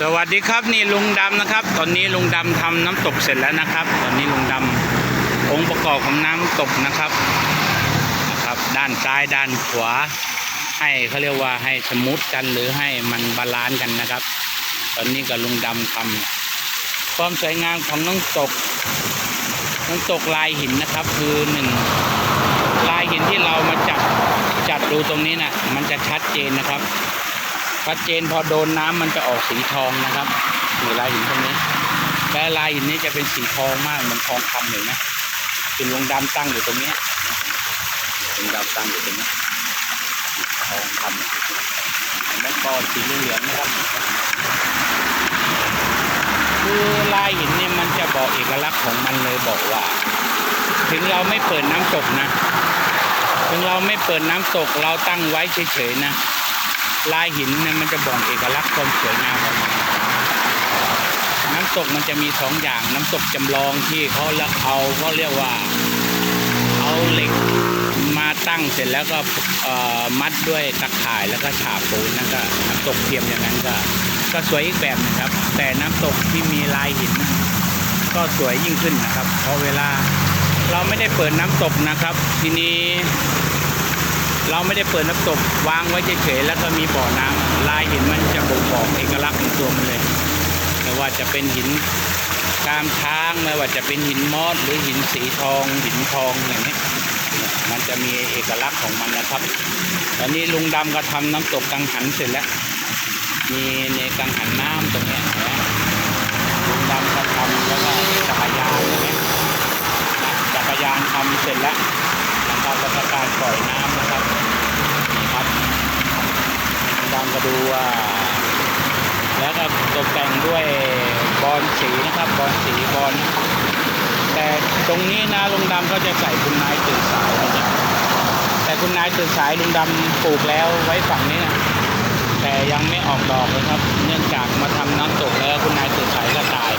สวัสดีครับนี่ลุงดำนะครับ ตอนนี้ลุงดำทำน้ำตกเสร็จแล้วนะครับ ตอนนี้ลุงดำองค์ประกอบของน้ำตกนะครับนะครับ ด้านซ้ายด้านขวา ให้เขาเรียกว่าให้สมูทกันหรือให้มันบาลานซ์กันนะครับ ตอนนี้กับลุงดำทำความสวยงามของน้ำตกน้ำตกลายหินนะครับ คือหนึ่งลายหินที่เรามาจับจับดูตรงนี้น่ะมันจะชัดเจนนะครับ ชัดเจนพอโดนน้ำมันจะออกสีทองนะครับนี่ลายหินตรงนี้และลายหินนี้จะเป็นสีทองมากเหมือนทองคำเลยนะเป็นลงดำตั้งอยู่ตรงนี้ลงดำตั้งอยู่ตรงนี้ทองคำเห็นไหมก้อนสีเหลืองนะครับคือลายหินเนี่ยมันจะบอกเอกลักษณ์ของมันเลยบอกว่า ถึงเราไม่เปิดน้ำตกนะ ถึงเราไม่เปิดน้ำตกเราตั้งไว้เฉยๆนะ ลายหินเนี่ยมันจะบอกเอกลักษณ์ความสวยงามของมันน้ำตกมันจะมีสองอย่างน้ำตกจำลองที่เขาละเอาเขาเรียกว่าเอาเหล็กมาตั้งเสร็จแล้วก็มัดด้วยตะข่ายแล้วก็ฉาบปูนนั่นก็น้ำตกเทียมอย่างนั้นก็ ก็สวยอีกแบบหนึงครับ แต่น้ำตกที่มีลายหิน ก็สวยยิ่งขึ้นนะครับ เพราะเวลาเราไม่ได้เปิดน้ำตกนะครับ ทีนี้ เราไม่ได้เปิดน้ำตกวางไว้เฉยๆแล้วก็มีบ่อน้ำลายหินมันจะบ่งบอกเอกลักษณ์ของตัวมันเลยไม่ว่าจะเป็นหินกามช้างไม่ว่าจะเป็นหินมอสหรือหินสีทอง หินทองอย่างนี้มันจะมีเอกลักษณ์ของมันนะครับ ตอนนี้ลุงดำก็ทำน้ำตกกังหันเสร็จแล้ว มีในกังหันน้ำตรงนี้นไหมลุงดำก็ทำแล้วก็จักรยานตรงนี้จักรยานทำเสร็จแล้ว ครับแล้วก็การปล่อยน้ำนะครับนี่ครับดำก็ดูว่าแล้วก็ตกแต่งด้วยบอลสีนะครับบอลสีบอลแต่ตรงนี้นะลุงดำก็จะใส่คุณนายตื่นสายนะครับแต่คุณนายตื่นสายลุงดำปลูกแล้วไว้ฝั่งนี้นะแต่ยังไม่ออกดอกเลยครับ เนื่องจากมาทำน้ำตกแล้วคุณนายตื่นสายก็ตาย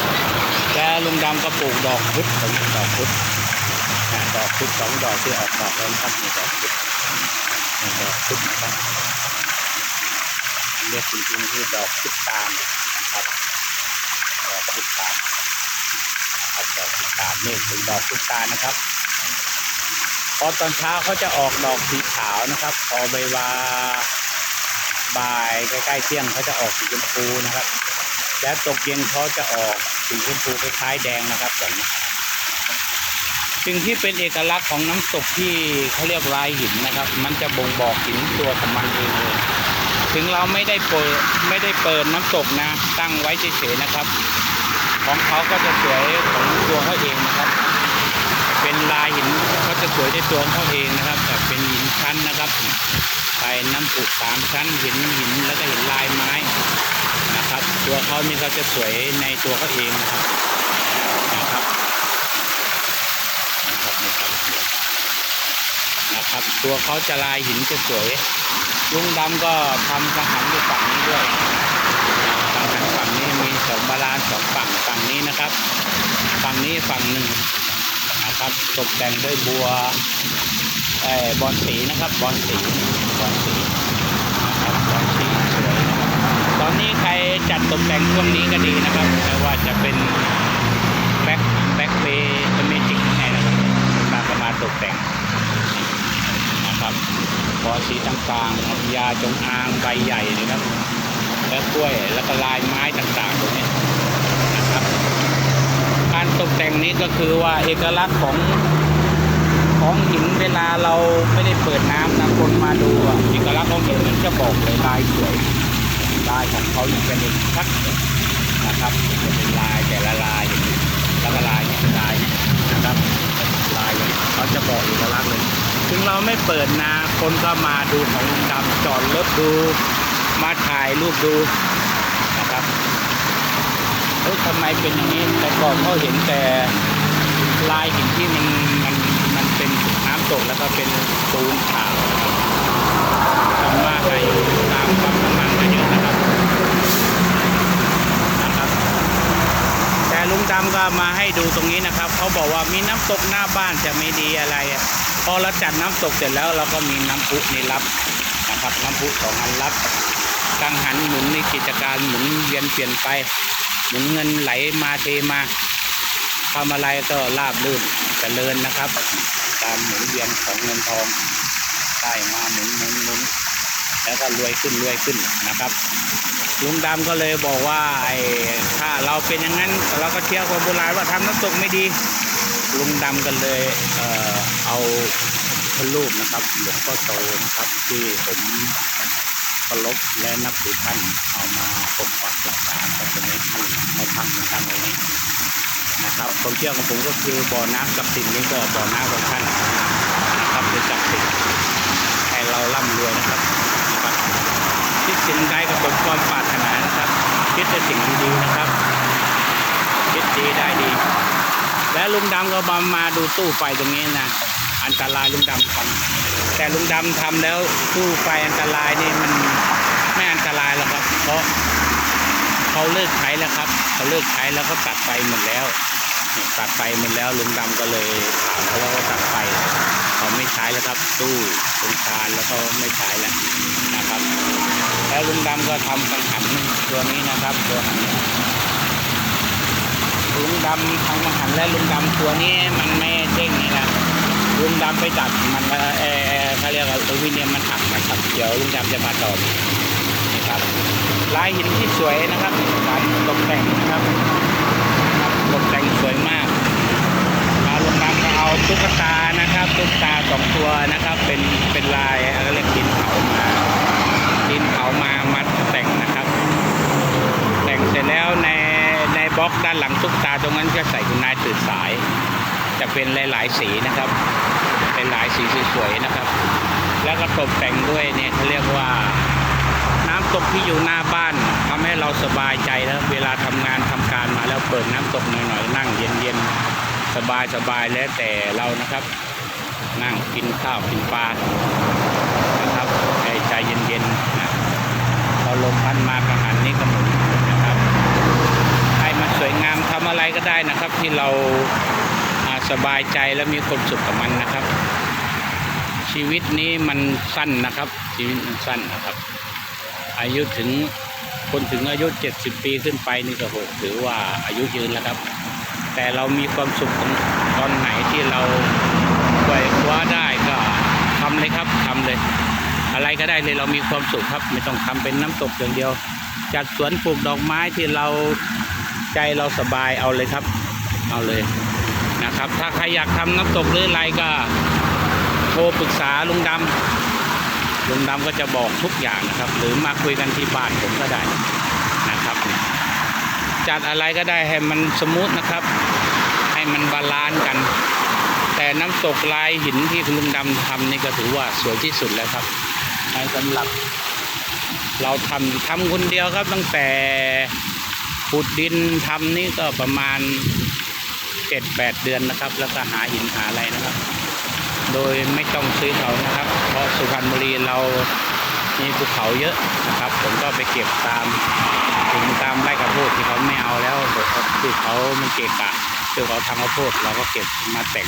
แล้วลุงดำก็ปลูกดอกพุทธผมดอกพุทธ ดอกพุธสองดอกที่ออกดอกแล้วนะครับนี่ดอกพุธนี่ดอกพุธนะครับเรียกจริงๆคือดอกพุธตาลนะครับดอกพุธตาลครับดอกพุธตาลนี่คือดอกพุธตานะครับพอตอนเช้าเขาจะออกดอกสีขาวนะครับ พอใบวาบ่ายใกล้ๆเที่ยงเขาจะออกสีชมพูนะครับ แล้วตกเย็นเขาจะออกสีชมพูคล้ายๆแดงนะครับแบบนี้ สิ่งที่เป็นเอกลักษณ์ของน้ำตกที่เขาเรียกลายหินนะครับ มันจะบ่งบอกถึงตัวของมันเองเลยถึงเราไม่ได้เปิดไม่ได้เปิดน้ำตกนะ ตั้งไว้เฉยๆนะครับ ของเขาก็จะสวยของตัวเขาเองนะครับ เป็นลายหินเขาจะสวยในตัวของเขาเองนะครับแบบเป็นหินชั้นนะครับไปน้ำผุสามชั้นหินหินแล้วก็เห็นลายไม้นะครับ ตัวเขานี่เขาจะสวยในตัวเขาเองนะครับนะครับ นะครับ ตัวเขาจะลายหินจะสวยลุงดำก็ทำกังหันอยู่ฝั่งนี้ด้วยกังหันฝั่งนี้มีสองบาลานซ์สองฝั่งฝั่งนี้นะครับ ฝั่งนี้ฝั่งหนึ่งนะครับตกแต่งด้วยบัวเอ่อบอลสีนะครับบอลสีบอลสีนะครับบอลสีสวยนะครับตอนนี้ใครจัดตกแต่งช่วงนี้ก็ดีนะครับไม่ว่าจะเป็น แบ็คแบ็คเบย์เมจิกไงนะครับการประมาณ ตกแต่งนะครับบอสีต่างๆยาจงอางใบใหญ่นะครับ และกล้วยแล้วก็ลายไม้ต่างๆตรงนี้นะครับ การตกแต่งนี้ก็คือว่าเอกลักษณ์ของของหินเวลาเราไม่ได้เปิดน้ำนะคนมาดูเอกลักษณ์ของหินมันจะบอกเลยลายสวยลายของเขาเนี่ยเป็นเอกชัดเลยนะครับจะเป็นลายแต่ละลายอย่างนี้แล้วก็ลายเนี่ยลายนี่ยนะครับายเนี่ยเขาจะบอกเอกลักษณ์เลยถึงเราไม่เปิดนาคนก็มาดูของลุงดำจอดรถดู มาถ่ายรูปดูนะครับเฮ้ยทำไมเป็นอย่างนี้แต่ก่อนเขาเห็นแต่ลายหินที่มันมันมันเป็นน้ำตกแล้วก็เป็นปูนขาวทำมาให้ตามความน้ำมันมาเยอะนะครับนะครับ แต่ลุงดำก็มาให้ดูตรงนี้นะครับเขาบอกว่ามีน้ำตกหน้าบ้านจะไม่ดีอะไรอะพอเราจัดน้ำตกเสร็จแล้วเราก็มีน้ำพุในรับนะครับ น้ำพุสองอันรับกังหันหมุนในกิจการหมุนเวียนเปลี่ยนไป หมุนเงินไหลมาเทมาทำอะไรก็ราบรื่นเจริญนะครับ ตามหมุนเวียนของเงินทองได้มาหมุนหมุนหมุน แล้วก็รวยขึ้นรวยขึ้นนะครับ ลุงดำก็เลยบอกว่าไอ้ถ้าเราเป็นอย่างนั้นเราก็เชื่อคนโบราณว่าทำน้ำตกไม่ดี ลุงดำก็เลยเอ่อเอาพระรูปนะครับหลวงพ่อโตนะครับที่ผมเคารพและนับถือท่านเอามาปกปักรักษาก็จะให้ท่านมาทำนะครับตรงนี้นะครับความเชื่อของผมก็คือบ่อน้ำศักดิ์สิทธิ์นี้ก็บ่อน้ำของท่านนะครับเป็นศักดิ์สิทธิ์ให้เราร่ำรวยนะครับ คิดสิ่งใดกับสมความปรารถนานะครับ คิดแต่สิ่งดีๆนะครับ คิดดีได้ดี แล้วลุงดำก็มามาดูตู้ไฟตรงนี้นะอันตรายลุงดำทำแต่ลุงดำทำแล้วตู้ไฟอันตรายนี่มันไม่อันตรายหรอกครับ เพราะเขาเลิกใช้แล้วครับเขาเลิกใช้แล้วก็ตัดไฟหมดแล้วตัดไฟหมดแล้วลุงดำก็เลยถามเขาแล้วก็ตัดไฟเขาไม่ใช้แล้วครับ ตู้สงคามแล้วก็ไม่ใช้แล้วนะครับ แล้วลุงดำก็ทำกังหันตัวนี้นะครับตัวหันนี้ลุงดำทำกังหันและลุงดำตัวนี้มันไม่เด้งนี่นะลุงดำไปตัดมันเออเออเขาเรียกว่าตัววิเนียมันหักนะครับเดี๋ยวลุงดำจะมาต่อนี่ครับลายหินที่สวยนะครับการตกแต่งนะครับตกแต่งสวยมากแล้วลุงดำก็เอาตุ๊กตานะครับตุ๊กตาสองตัวนะครับ เป็นเป็นลายอะไรเรียกดินเผามา ดินเผามามาแต่งนะครับ แต่งเสร็จแล้วในในบล็อกด้านหลังตุ๊กตาตรงนั้นก็ใส่คุณนายตื่นสาย จะเป็นหลายๆสีนะครับ เป็นหลายสีสวยๆนะครับ แล้วก็ตกแต่งด้วยเนี่ยเขาเรียกว่าน้ำตกที่อยู่หน้าบ้านทำให้เราสบายใจแล้วเวลาทำงานทำการมาแล้วเปิดน้ำตกหน่อยๆนั่งเย็นๆสบายๆแล้วแต่เรานะครับ นั่งกินข้าวกินปลานะครับใจเย็นๆนะ ลมพัดมากังหันนี้ก็หมุนนะครับให้มันสวยงามทำอะไรก็ได้นะครับ ที่เราาสบายใจและมีความสุขกับมันนะครับ ชีวิตนี้มันสั้นนะครับ ชีวิตมันสั้นนะครับ อายุถึงคนถึงอายุ70ปีขึ้นไปนี่ก็โหถือว่าอายุยืนแล้วครับ แต่เรามีความสุขตอนไหนที่เราไหวคว้าได้ก็ทำเลยครับทำเลย อะ ไรก็ได้เลยเรามีความสุขครับ ไม่ต้องทำเป็นน้ำตกอย่างเดียว จัดสวนปลูกดอกไม้ที่เราใจเราสบายเอาเลยครับ เอาเลยนะครับ ถ้าใครอยากทำน้ำตกหรืออะไรก็โทรปรึกษาลุงดำลุงดำก็จะบอกทุกอย่างนะครับ หรือมาคุยกันที่บ้านผมก็ได้นะครับจัดอะไรก็ได้ให้มันสมูทนะครับ ให้มันบาลานซ์กัน แต่น้ำตกลายหินที่คุณลุงดำทำนี่ก็ถือว่าสวยที่สุดแล้วครับ ในสำหรับ เราทำทำคนเดียวครับ ตั้งแต่ขุดดินทำนี่ก็ประมาณเจ็ดแปดเดือนนะครับ แล้วก็หาหินหาอะไรนะครับ โดยไม่ต้องซื้อเขานะครับ เพราะสุพรรณบุรีเรามีภูเขาเยอะนะครับ ผมก็ไปเก็บตามถึงตามไร่ข้าวโพดที่เขาไม่เอาแล้วคือเขามันเกะกะคือเขาทำข้าวโพดเราก็เก็บมาแต่ง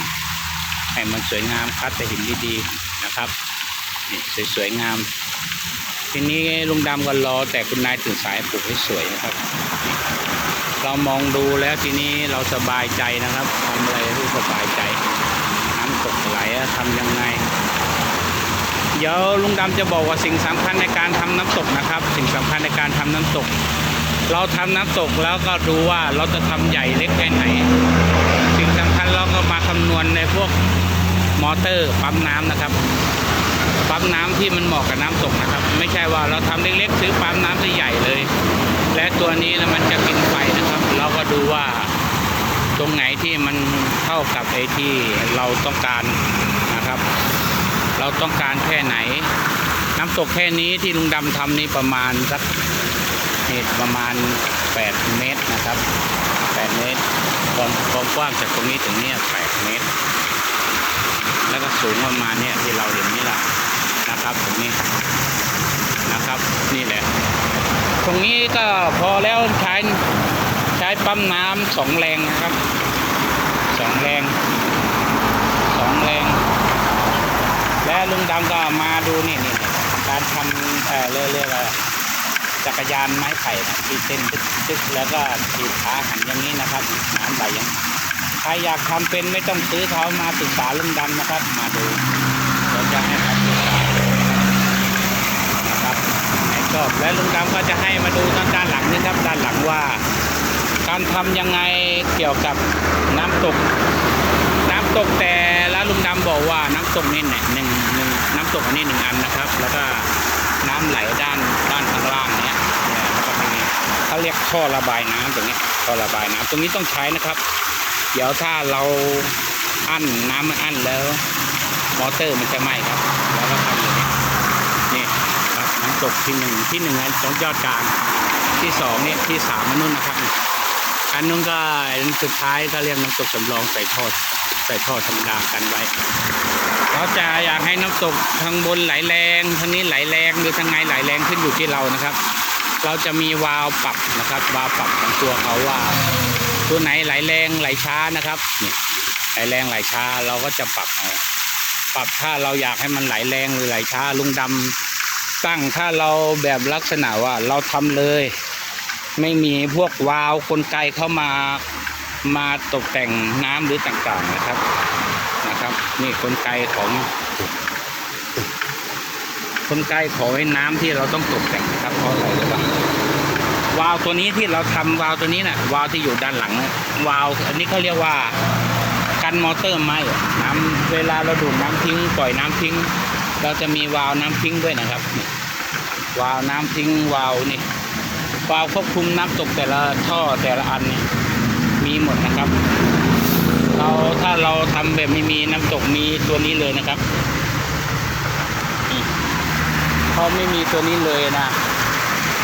ให้มันสวยงามคัดแต่หินดีๆนะครับ นี่สวยๆงาม ทีนี้ลุงดำก็รอแต่คุณนายตื่นสายปลูกให้สวยนะครับ เรามองดูแล้วทีนี้เราสบายใจนะครับทำอะไรที่สบายใจน้ำตกไหลทำยังไง เดี๋ยวลุงดำจะบอกว่าสิ่งสำคัญในการทำน้ำตกนะครับ สิ่งสำคัญในการทำน้ำตก เราทำน้ำตกแล้วก็ดูว่าเราจะทำใหญ่เล็กแค่ไหน สิ่งสำคัญเราก็มาคำนวณในพวกมอเตอร์ปั๊มน้ำนะครับ ปั๊มน้ำที่มันเหมาะกับน้ำตกนะครับ ไม่ใช่ว่าเราทำเล็กๆ ซื้อปั๊มน้ำที่ใหญ่เลย และตัวนี้นะมันจะกินไฟนะครับ เราก็ดูว่าตรงไหนที่มันเท่ากับไอที่เราต้องการนะครับ เราต้องการแค่ไหน น้ำตกแค่นี้ที่ลุงดำทำนี่ประมาณสักเหตุประมาณ 8 เมตรนะครับ 8 เมตรความความกว้างจากตรงนี้ถึงเนี่ย8เมตร แล้วก็สูงประมาณเนี่ยที่เราเห็นนี่แหละ นะครับตรงนี้นะครับนี่แหละ ตรงนี้ก็พอแล้วใช้ใช้ปั๊มน้ำสองแรงนะครับสองแรงสองแรง และลุงดำก็มาดูนี่นี่การทำเอ่อเรียกเรียกอจักรยานไม้ไผ่นะขีเส้นตึกแล้วก็ขีดขาหันอย่างนี้นะครับน้ำไหลอย่างใครอยากทำเป็นไม่ต้องซื้อเขามาศึกษาเรื่องดำนะครับ มาดูเราจะให้คำปรึกษานะครับไหนช อบ และลุงดำก็จะให้มาดูทางด้านหลังนี่ครับด้านหลังว่า การทำยังไงเกี่ยวกับน้ำตก น้ำตกแต่ละลุงดำบอกว่าน้ำตกนี่เนี่ยหนึ่งหนึ่งน้ำตกอันนี้หนึ่งอันนะครับ แล้วก็น้ำไหลด้านด้านข้างล่างเนี่ยเนี่ยแล้วก็ตรงนี้เขาเรียกท่อระบายน้ำตรงนี้ท่อระบายน้ำตรงนี้ต้องใช้นะครับ เดี๋ยวถ้าเราอั้นน้ำมันอั้นแล้ว มอเตอร์มันจะไหม้ครับแล้วก็ทำอย่างนี้ ครับที่หนึ่งที่หนึ่งอันตรงยอดกลางที่สองเนี่ยที่สามอันนู้นนะครับ อันนู้นก็สุดท้ายก็เรียกน้ำตกสำรองใส่ท่อใส่ท่อธรรมดากันไว้เราจะอยากให้น้ำตกทางบนไหลแรงทางนี้ไหลแรงหรือทางไงไหลแรงขึ้นอยู่ที่เรานะครับ เราจะมีวาล์วปรับนะครับ วาล์วปรับของตัวเขาว่า ตัวไหนไหลแรงไหลช้านะครับนี่ไหลแรงไหลช้าเราก็จะปรับเอาปรับถ้าเราอยากให้มันไหลแรงหรือไหลช้าลุงดำ ตั้งถ้าเราแบบลักษณะว่าเราทำเลย ไม่มีพวกวาล์วกลไกเข้ามามาตกแต่งน้ำหรือต่างๆนะครับนะครับ นี่กลไกของกลไกของไอ้น้ำที่เราต้องตกแต่งนะครับเพราะอะไรรู้ป่ะวาล์วตัวนี้ที่เราทำวาล์วตัวนี้นะ่ะวาล์วที่อยู่ด้านหลังนะวาล์วอันนี้เขาเรียกว่ากันมอเตอร์ไหมน้ำเวลาเราดูดน้ำทิ้งปล่อยน้ำทิ้ง เราจะมีวาล์วน้ำทิ้งด้วยนะครับ วาล์วน้ำทิ้งวาล์วนี่วาล์วควบคุมน้ำตกแต่ละท่อแต่ละอันนี่มีหมดนะครับ เราถ้าเราทำแบบไม่มีน้ำตกมีตัวนี้เลยนะครับนี่พอไม่มีตัวนี้เลยนะ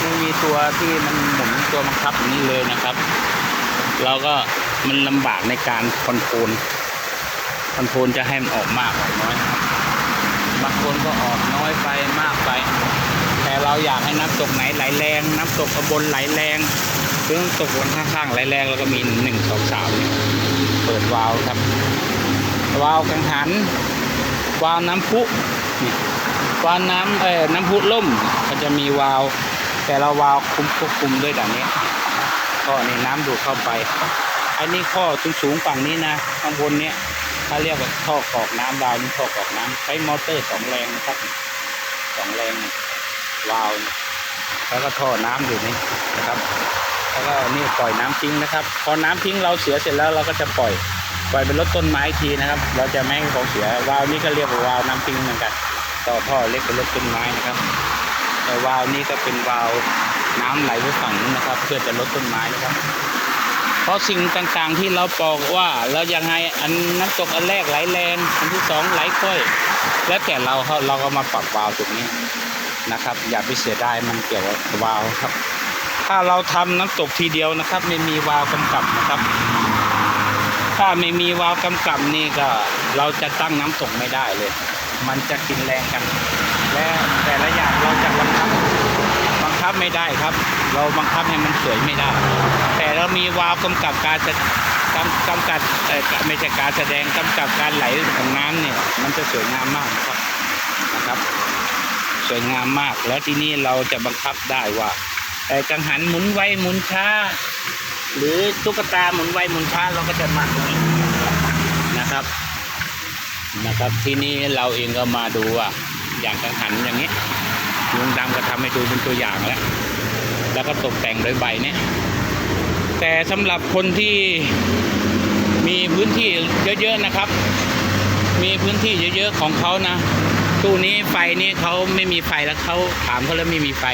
ไม่มีตัวที่มันหมุนตัวบังคับอย่างนี้เลยนะครับ เราก็มันลำบากในการคอนโทรลคอนโทรลจะให้มันออกมากออกน้อยครับ บางคนก็ออกน้อยไปมากไป แต่เราอยากให้น้ำตกไหนไหลแรง น้ำตกบนไหลแรงหรือน้ำตกบนข้างๆไหลแรงแล้วก็มีหนึ่งสองสามเปิดวาล์วครับ วาล์วกังหัน วาล์วน้ำพุนี่วาล์วน้ำเอ่อน้ำพุล่มก็จะมีวาล์วแต่ละวาล์วคุมควบคุมด้วยแบบนี้ก็นี่น้ำดูดเข้าไป อันนี้ข้อสูงๆฝั่งนี้นะข้างบนเนี้ย เขาเรียกว่าท่อกรอกน้ำวาล์วนี่ท่อกรอกน้ำใช้มอเตอร์สองแรงนะครับสองแรงวาล์วแล้วก็ท่อน้ำอยู่นี่นะครับ แล้วก็นี่ปล่อยน้ำทิ้งนะครับ พอน้ำทิ้งเราเสียเสร็จแล้วเราก็จะปล่อย ปล่อยเป็นรถต้นไม้ทีนะครับ เราจะไม่ให้ของเสียวาล์วนี่ก็เรียกว่าวาล์วน้ำทิ้งเหมือนกัน ต่อท่อเล็กเป็นรถต้นไม้นะครับ แต่วาล์วนี่ก็เป็นวาล์วน้ำไหลไปฝั่งนู้นนะครับ เพื่อจะลดต้นไม้นะครับ เพราะสิ่งต่างๆที่เราบอกว่าเรายังไงอันน้ำตกอันแรกไหลแรงอันที่สองไหลค่อย แล้วแต่เราเราก็มาปรับวาล์วตรงนี้นะครับ อย่าไปเสียดายมันเกี่ยวกับวาล์วครับ ถ้าเราทำน้ำตกทีเดียวนะครับ ไม่มีวาล์วกำกับนะครับ ถ้าไม่มีวาล์วกำกับนี่ก็เราจะตั้งน้ำตกไม่ได้เลย มันจะกินแรงกัน และแต่ละอย่างเราจะบังคับ คับไม่ได้ครับ เราบังคับให้มันสวยไม่ได้ แต่เรามีวาล์วกำกับการจะกำกำกับเอ่ไม่ใช่การแสดงกำกับการไหลของน้ำเนี่ยมันจะสวยงามมากนะครับนะครับ สวยงามมากแล้วที่นี่เราจะบังคับได้ว่าเอ่กังหันหมุนไวหมุนช้า หรือตุ๊กตาหมุนไวหมุนช้าเราก็จะมาตรงนี้นะครับนะครับ ที่นี่เราเองก็มาดูว่า อย่างกังหันอย่างนี้ลุงดำก็ทำให้ดูเป็นตัวอย่างแล้ว แล้วก็ตกแต่งด้วยใบเนี่ยแต่สำหรับคนที่มีพื้นที่เยอะๆนะครับ มีพื้นที่เยอะๆของเขานะ ตู้นี้ไฟนี้เขาไม่มีไฟแล้วเขาถามเขาแล้วไม่มีไฟ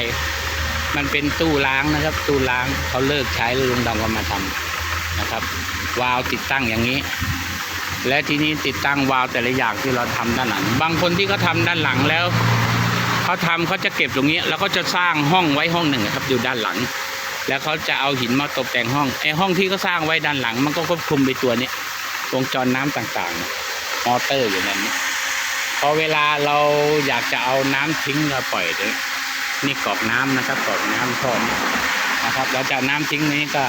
มันเป็นตู้ล้างนะครับ ตู้ล้างเขาเลิกใช้แล้วลุงดำก็มาทำนะครับ วาล์วติดตั้งอย่างนี้ และทีนี้ติดตั้งวาล์วแต่ละอย่างที่เราทำด้านหลัง บางคนที่เขาทาด้านหลังแล้วเขาทำเขาจะเก็บตรงนี้ แล้วก็จะสร้างห้องไว้ห้องหนึ่งครับอยู่ด้านหลัง แล้วเขาจะเอาหินมาตกแต่งห้องไอ้ห้องที่เขาสร้างไว้ด้านหลัง มันก็ควบคุมไปตัวนี้วงจรน้ำต่างๆมอเตอร์อยู่ในนี้พอเวลาเราอยากจะเอาน้ำทิ้งเราปล่อยเดี๋ยนี่กรอกน้ำนะครับกรอกน้ำท่อนี้นะครับเราจะน้ำทิ้งนี้ก็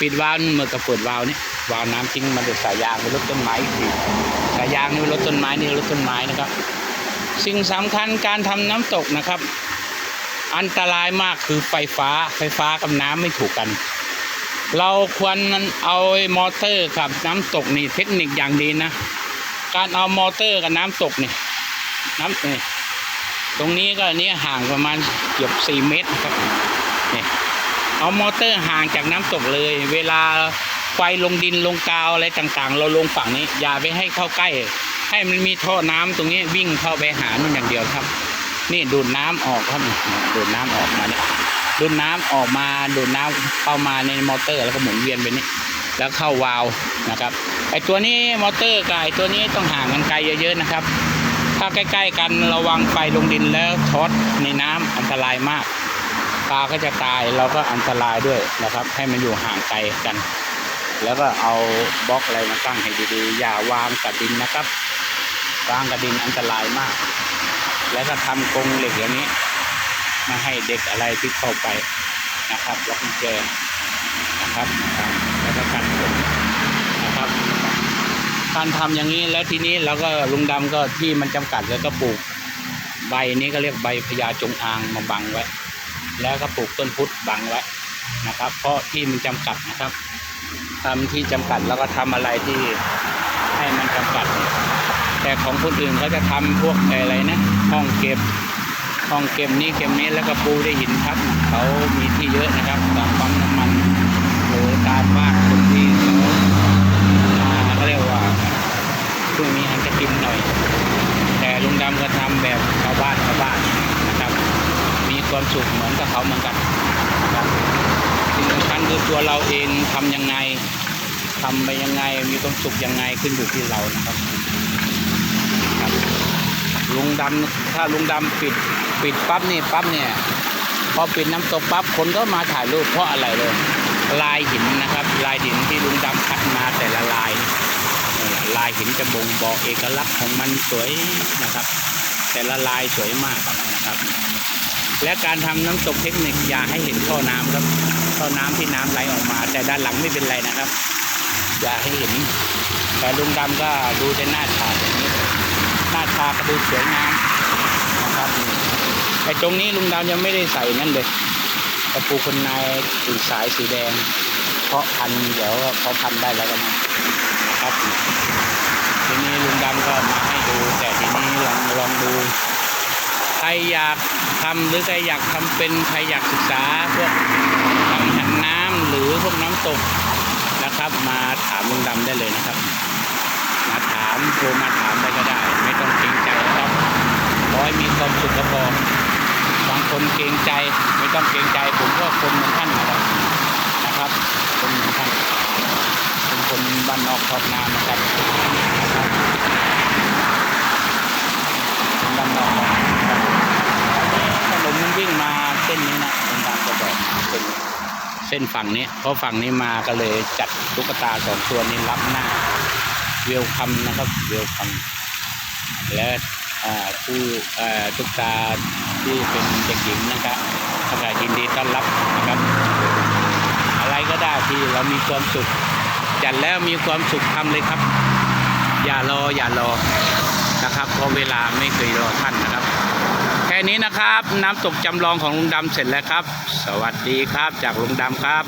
ปิดวาล์วเหมือนกับเปิดวาล์วนี่วาล์วน้ำทิ้งมันจะสายยางไปรดต้นไม้อีกทีสายยางนี่ไปรดต้นไม้นี่รดต้นไม้นะครับ สิ่งสำคัญการทำน้ำตกนะครับ อันตรายมากคือไฟฟ้าไฟฟ้ากับน้ำไม่ถูกกัน เราควรเอาไอ้มอเตอร์กับน้ำตกนี่เทคนิคอย่างดีนะ การเอามอเตอร์กับน้ำตกนี่น้ำนี่ตรงนี้ก็อันนี้ห่างประมาณเกือบสี่เมตรนะครับนี่ เอามอเตอร์ห่างจากน้ำตกเลย เวลาไฟลงดินลงกาวอะไรต่างๆ เราลงฝั่งนี้ อย่าไปให้เข้าใกล้ ให้มันมีท่อน้ำตรงนี้วิ่งเข้าไปหานู่นอย่างเดียวครับ นี่ดูดน้ำออกครับดูดน้ำออกมาเนี่ยดูดน้ำออกมาดูดน้ำเข้ามาในมอเตอร์แล้วก็หมุนเวียนไปนี่แล้วเข้าวาล์วนะครับไอตัวนี้มอเตอร์กับไอตัวนี้ต้องห่างกันไกลเยอะๆนะครับ ถ้าใกล้ ๆ กันระวังไฟลงดินแล้วช็อตในน้ำอันตรายมาก ปลาก็จะตายเราก็อันตรายด้วยนะครับ ให้มันอยู่ห่างไกลกัน แล้วก็เอาบล็อกอะไรมาตั้งให้ดีๆ อย่าวางกับดินนะครับ วางกับดินอันตรายมาก แล้วก็ทำกรงเหล็กอย่างนี้มาให้เด็กอะไรที่เข้าไปนะครับล็อกกุญแจนะครับแล้วก็กันผมนะครับการทำอย่างนี้แล้วทีนี้เราก็ลุงดำก็ที่มันจำกัดแล้วก็ปลูกใบนี้ก็เรียกใบพญาจงอางมาบังไว้ แล้วก็ปลูกต้นพุทธบังไว้นะครับ เพราะที่มันจำกัดนะครับทำที่จำกัดแล้วก็ทำอะไรที่ให้มันจำกัด แต่ของคนอื่นเขาจะทำพวกอะไรนะห้องเก็บห้องเก็บนี้เก็บนี้แล้วก็ปูได้วยหินพัดเขามีที่เยอะนะครับตามปั๊มน้ำมันหรือตามบ้านคนที่เขาเขาเรียกว่าช่วงนี้อันจะกินหน่อย แต่ลุงดำก็ทำแบบชาวบ้านชาวบ้านน ความสุขเหมือนกับเขาเหมือนกันนะครับสิ่งสำคัญคือตัวเราเองทำยังไงทำไปยังไงมีความสุขยังไงขึ้นอยู่ที่เรานะครับครับลุงดำถ้าลุงดำปิดปิดปั๊บนี่ปั๊บเนี่ยพอปิดน้ำตกปั๊บคนก็มาถ่ายรูปเพราะอะไรเลยลายหินนะครับ ลายหินที่ลุงดำคัดมาแต่ละลายละลายหินจะบ่งบอกเอกลักษณ์ของมันสวยนะครับ แต่ละลายสวยมากนะครับ และการทำน้ำตกเทคนิคอย่าให้เห็นท่อน้ำครับท่อน้ำที่น้ำไหลออกมา แต่ด้านหลังไม่เป็นไรนะครับ อย่าให้เห็น แต่ลุงดำก็ดูแต่หน้าฉากอย่างนี้หน้าตาก็ดูสวยงามนะครับแต่ตรงนี้ลุงดำยังไม่ได้ใส่นั่นเลยตะปูคนนายสีสายสีแดง เพราะพันเดี๋ยวเขาพันได้แล้วกันนะครับทีนี้ลุงดำก็มาให้ดู แต่ทีนี้ลองลองดู อยากทำหรือใครอยากทำเป็นใครอยากศึกษาพวกทำหันน้ำหรือพวกน้ำตกนะครับมาถามลุงดำได้เลยนะครับ มาถามโทรมาถามได้ก็ได้ ไม่ต้องเกรงใจครับขอให้มีความสุขก็พอบางคนเกรงใจไม่ต้องเกรงใจผมก็คนเหมือนท่านนะครับนะครับคนเหมือนท่านเป็นคนบ้านนอกครอบนานกันนะครับคนบ้านนอกนะครับถนนมันวิ่งมาเส้นนี้นะโรงพยาบาลก็บอกเส้นนี้ เส้นฝั่งนี้ เพราะฝั่งนี้มาก็เลยจัดตุ๊กตาสองตัวนี้รับหน้าเวลคัมนะครับเวลคัมและผู้อ่าทุกตาที่เป็นเด็กหญิงนะครับทำการยินดีต้อนรับนะครับ อะไรก็ได้ที่เรามีความสุข จัดแล้วมีความสุขทำเลยครับ อย่ารออย่ารอนะครับ เพราะเวลาไม่เคยรอท่านนะครับ นี้นะครับ น้ำตกจำลองของลุงดำเสร็จแล้วครับ สวัสดีครับจากลุงดำครับ